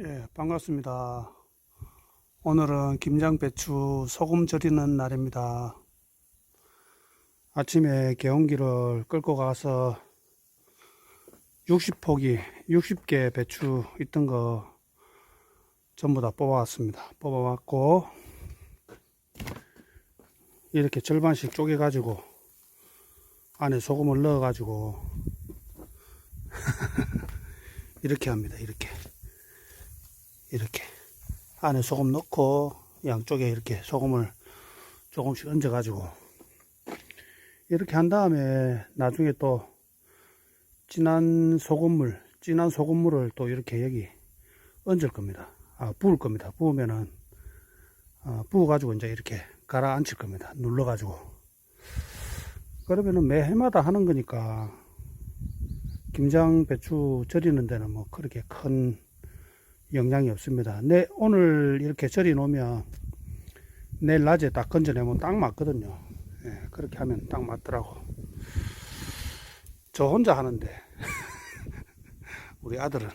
예, 반갑습니다. 오늘은 김장배추 소금 절이는 날입니다. 아침에 개온기를 끌고 가서 60포기, 60개 배추 있던 거 전부 다 뽑아왔습니다. 뽑아왔고, 이렇게 절반씩 쪼개가지고, 안에 소금을 넣어가지고, 이렇게 합니다. 이렇게. 이렇게 안에 소금 넣고 양쪽에 이렇게 소금을 조금씩 얹어 가지고 이렇게 한 다음에 나중에 또 진한 소금물 진한 소금물을 또 이렇게 여기 얹을 겁니다. 아 부을 겁니다. 부으면은 아, 부어 가지고 이제 이렇게 가라앉힐 겁니다. 눌러 가지고. 그러면은 매 해마다 하는 거니까 김장 배추 절이는 데는 뭐 그렇게 큰 영향이 없습니다. 내 오늘 이렇게 절이 놓으면 내일 낮에 딱 건져내면 딱 맞거든요. 예, 그렇게 하면 딱 맞더라고. 저 혼자 하는데 우리 아들은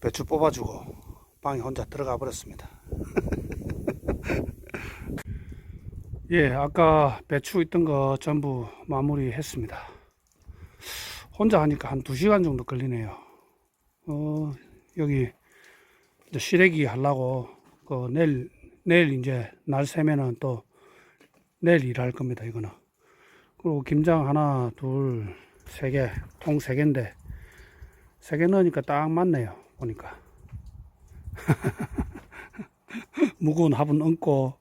배추 뽑아주고 방에 혼자 들어가 버렸습니다. 예, 아까 배추 있던 거 전부 마무리했습니다. 혼자 하니까 한 2시간 정도 걸리네요. 어, 여기 시래기 하려고 그 내일 내일 이제 날 새면은 또 내일 일할 겁니다 이거는. 그리고 김장 하나 둘 세 개 통 세 개인데 세 개 넣으니까 딱 맞네요 보니까. 무거운 화분 얹고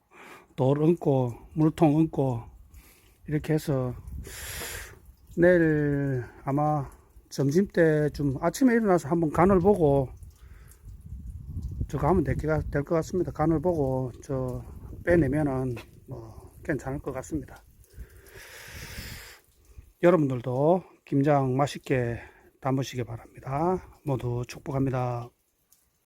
돌 얹고 물통 얹고 이렇게 해서 내일 아마 점심때 좀 아침에 일어나서 한번 간을 보고 저거 하면 될것 같습니다. 간을 보고 저 빼내면은 뭐 괜찮을 것 같습니다. 여러분들도 김장 맛있게 담으시기 바랍니다. 모두 축복합니다.